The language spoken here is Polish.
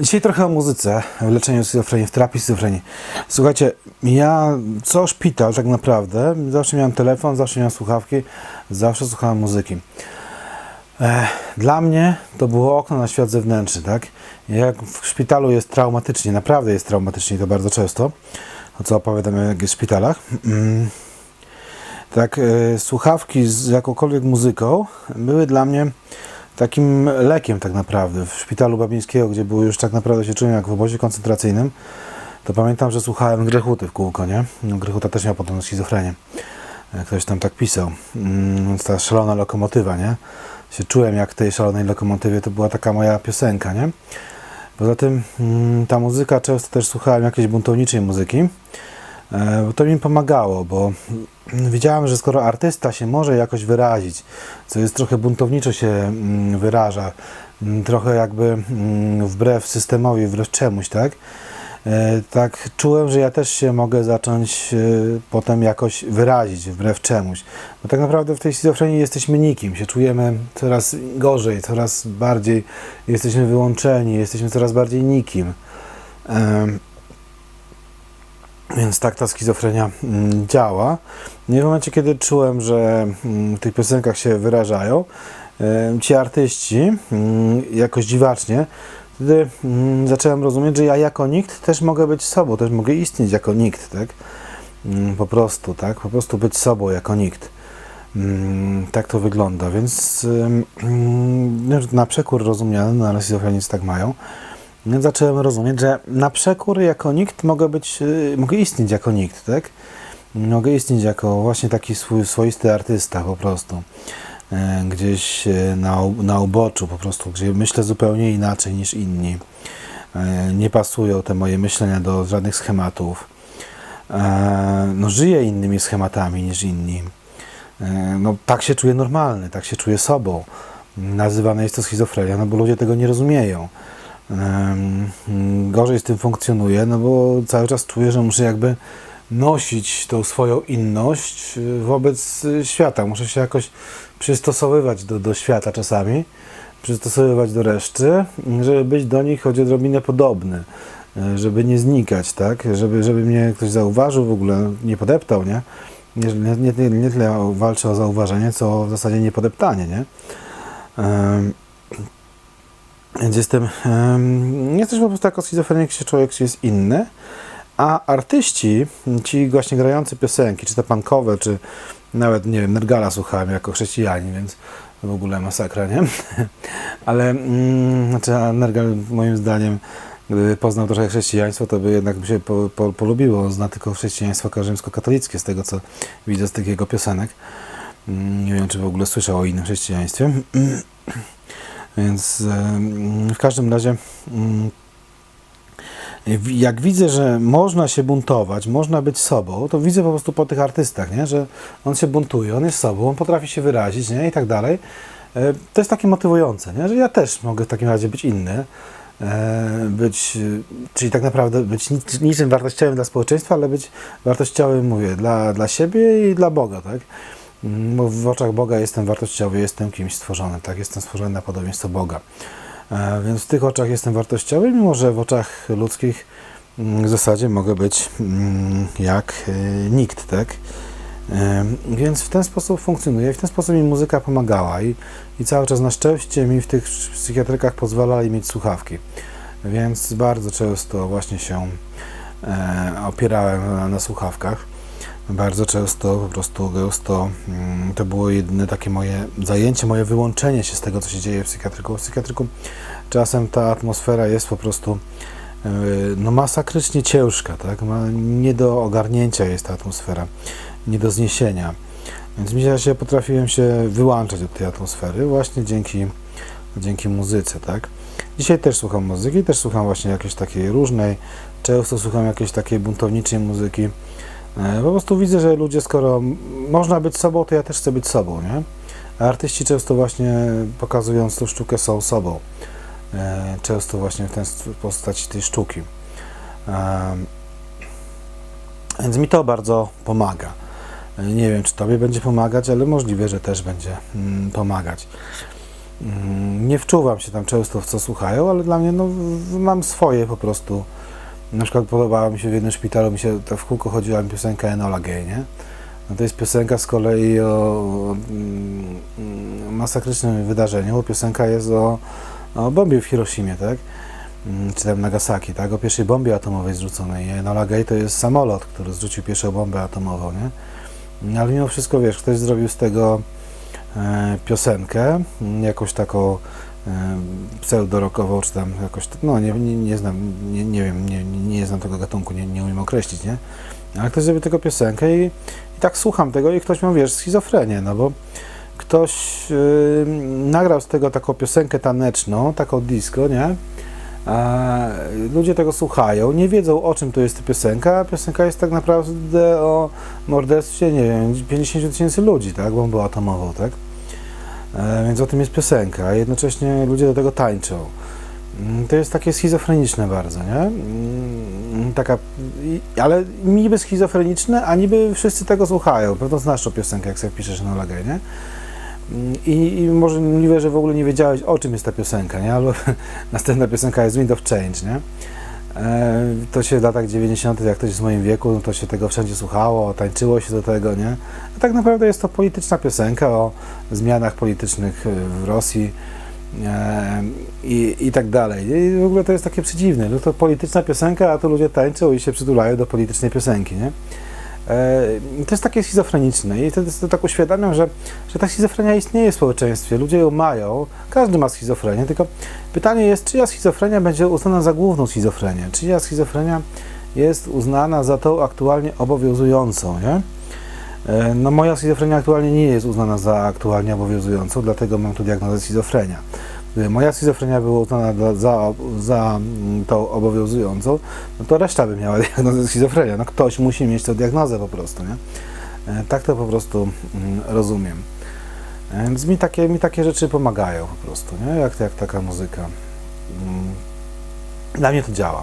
Dzisiaj trochę o muzyce, leczeniu schizofrenii, w terapii schizofrenii. Słuchajcie, ja co szpital tak naprawdę, zawsze miałem telefon, zawsze miałem słuchawki, zawsze słuchałem muzyki. Dla mnie to było okno na świat zewnętrzny, tak? Jak w szpitalu jest traumatycznie, naprawdę jest traumatycznie to bardzo często, o co opowiadam jak jest w szpitalach. Mm. Tak, e, słuchawki z jakąkolwiek muzyką były dla mnie takim lekiem tak naprawdę. W szpitalu Babińskiego, gdzie było już tak naprawdę się czułem jak w obozie koncentracyjnym, to pamiętam, że słuchałem Grechuty w kółko, nie? No, Grechuta też miał potem schizofrenię. E, Ktoś tam tak pisał. Mm, Więc ta szalona lokomotywa, nie? Się czułem jak w tej szalonej lokomotywie, to była taka moja piosenka, nie? Poza tym mm, ta muzyka, często też słuchałem jakiejś buntowniczej muzyki, to mi pomagało, bo widziałem, że skoro artysta się może jakoś wyrazić, co jest trochę buntowniczo się mm, wyraża, mm, trochę jakby mm, wbrew systemowi, wbrew czemuś, tak? E, Tak czułem, że ja też się mogę zacząć e, potem jakoś wyrazić wbrew czemuś. Bo tak naprawdę w tej schizofrenii jesteśmy nikim, się czujemy coraz gorzej, coraz bardziej jesteśmy wyłączeni, jesteśmy coraz bardziej nikim. Więc tak ta schizofrenia mm, działa. No I w momencie, kiedy czułem, że mm, w tych piosenkach się wyrażają, ci artyści mm, jakoś dziwacznie, wtedy zacząłem rozumieć, że ja jako nikt też mogę być sobą, też mogę istnieć jako nikt, tak? Po prostu, tak? Po prostu być sobą jako nikt. Tak to wygląda, więc na przekór rozumiany, no ale schizofrenicy tak mają. Zacząłem rozumieć, że na przekór jako nikt mogę być, y, mogę istnieć jako nikt, tak? Mogę istnieć jako właśnie taki swój, swoisty artysta po prostu. E, Gdzieś e, na, na uboczu po prostu, gdzie myślę zupełnie inaczej niż inni. E, Nie pasują te moje myślenia do żadnych schematów. No, żyję innymi schematami niż inni. No, tak się czuję normalny, tak się czuję sobą. Nazywane jest to schizofrenia, no bo ludzie tego nie rozumieją. Gorzej z tym funkcjonuję, no bo cały czas czuję, że muszę jakby nosić tą swoją inność y, wobec y, świata. Muszę się jakoś przystosowywać do, do świata czasami, przystosowywać do reszty, żeby być do nich choć odrobinę podobny, y, żeby nie znikać, tak? Żeby, żeby mnie ktoś zauważył w ogóle, nie podeptał, nie? Nie, nie, nie, nie tyle walczę o zauważenie, co w zasadzie niepodeptanie, nie? Więc jestem, um, jesteś po prostu jako schizofrenik, się człowiek jest inny, a artyści, ci właśnie grający piosenki, czy te punkowe, czy nawet, nie wiem, Nergala słuchałem jako chrześcijanin, więc w ogóle masakra, nie? Ale, mm, znaczy, Nergal moim zdaniem, gdyby poznał trochę chrześcijaństwo, to by jednak by się po, po, polubiło. Zna tylko chrześcijaństwo rzymskokatolickie, z tego co widzę z tych jego piosenek. Mm, Nie wiem, czy w ogóle słyszał o innym chrześcijaństwie. Więc em, w każdym razie, mm, jak widzę, że można się buntować, można być sobą, to widzę po prostu po tych artystach, nie? że on się buntuje, on jest sobą, on potrafi się wyrazić nie? i tak dalej. E, To jest takie motywujące, nie? że ja też mogę w takim razie być inny, e, być, e, czyli tak naprawdę być nic- niczym wartościowym dla społeczeństwa, ale być wartościowym, mówię, dla, dla siebie i dla Boga, tak? Bo w oczach Boga jestem wartościowy, jestem kimś stworzonym, tak? Jestem stworzony na podobieństwo Boga. E, Więc w tych oczach jestem wartościowy, mimo że w oczach ludzkich mm, w zasadzie mogę być mm, jak e, nikt, tak? E, Więc w ten sposób funkcjonuje, w ten sposób mi muzyka pomagała i, i cały czas na szczęście mi w tych psychiatrykach pozwalali mieć słuchawki. Więc bardzo często właśnie się opierałem na, na słuchawkach. Bardzo często, po prostu gęsto, mm, to było jedyne takie moje zajęcie, moje wyłączenie się z tego, co się dzieje w psychiatryku. W psychiatryku czasem ta atmosfera jest po prostu e, no, masakrycznie ciężka, tak? Nie do ogarnięcia jest ta atmosfera, nie do zniesienia. Więc mi się potrafiłem się wyłączać od tej atmosfery właśnie dzięki, dzięki muzyce, tak? Dzisiaj też słucham muzyki, też słucham właśnie jakiejś takiej różnej, często słucham jakiejś takiej buntowniczej muzyki. E, Po prostu widzę, że ludzie, skoro można być sobą, to ja też chcę być sobą, nie? A artyści często właśnie pokazując tą sztukę są sobą. E, Często właśnie w ten postaci tej sztuki. Em, Więc mi to bardzo pomaga. E, Nie wiem, czy Tobie będzie pomagać, ale możliwe, że też będzie mm, pomagać. mm, nie wczuwam się tam często w co słuchają, ale dla mnie no, mam swoje po prostu. Na przykład podobała mi się w jednym szpitalu, mi się to w kółko chodziła mi piosenka Enola Gay, nie? No to jest piosenka z kolei o mm, mm, masakrycznym wydarzeniu, piosenka jest o, o bombie w Hiroshimie, tak? Mm, Czy tam Nagasaki, tak? O pierwszej bombie atomowej zrzuconej. Enola Gay to jest samolot, który zrzucił pierwszą bombę atomową, nie? No, Ale mimo wszystko, wiesz, ktoś zrobił z tego e, piosenkę, jakąś taką pseudorokową, czy tam jakoś, no nie, nie, nie znam, nie, nie wiem, nie, nie, znam tego gatunku, nie, nie umiem określić, nie? Ale ktoś zrobił tego piosenkę i, i tak słucham tego i ktoś ma, wiesz, schizofrenię, no bo ktoś y, nagrał z tego taką piosenkę taneczną, taką disco, nie? A ludzie tego słuchają, nie wiedzą o czym to jest ta piosenka, a piosenka jest tak naprawdę o morderstwie, nie wiem, 50 tysięcy ludzi, tak, bombą atomową, tak? E, więc o tym jest piosenka, a jednocześnie ludzie do tego tańczą. Mm, To jest takie schizofreniczne bardzo, nie? Mm, Taka, ale niby schizofreniczne, a niby wszyscy tego słuchają. Pewno znasz tą piosenkę, jak sobie piszesz na lagę, nie? Mm, I, I możliwe, że w ogóle nie wiedziałeś, o czym jest ta piosenka, nie? Albo następna piosenka jest Wind of Change, nie? E, To się w latach 90., jak ktoś jest w moim wieku, no to się tego wszędzie słuchało, tańczyło się do tego, nie? A tak naprawdę jest to polityczna piosenka o zmianach politycznych e, w Rosji e, i, i tak dalej. I w ogóle to jest takie przedziwne, że to polityczna piosenka, a tu ludzie tańczą i się przytulają do politycznej piosenki, nie? E, To jest takie schizofreniczne i to, to tak uświadamiam, że, że ta schizofrenia istnieje w społeczeństwie, ludzie ją mają, każdy ma schizofrenię, tylko pytanie jest, czyja schizofrenia będzie uznana za główną schizofrenię, czyja schizofrenia jest uznana za tą aktualnie obowiązującą, nie? E, No moja schizofrenia aktualnie nie jest uznana za aktualnie obowiązującą, dlatego mam tu diagnozę schizofrenia. Gdyby moja schizofrenia była uznana dla, za, za mm, tą obowiązującą, no to reszta by miała diagnozę schizofrenia. No ktoś musi mieć tę diagnozę po prostu, nie? E, Tak to po prostu mm, rozumiem. E, Więc mi takie, mi takie rzeczy pomagają po prostu, nie? Jak, jak taka muzyka. Mm. Dla mnie to działa.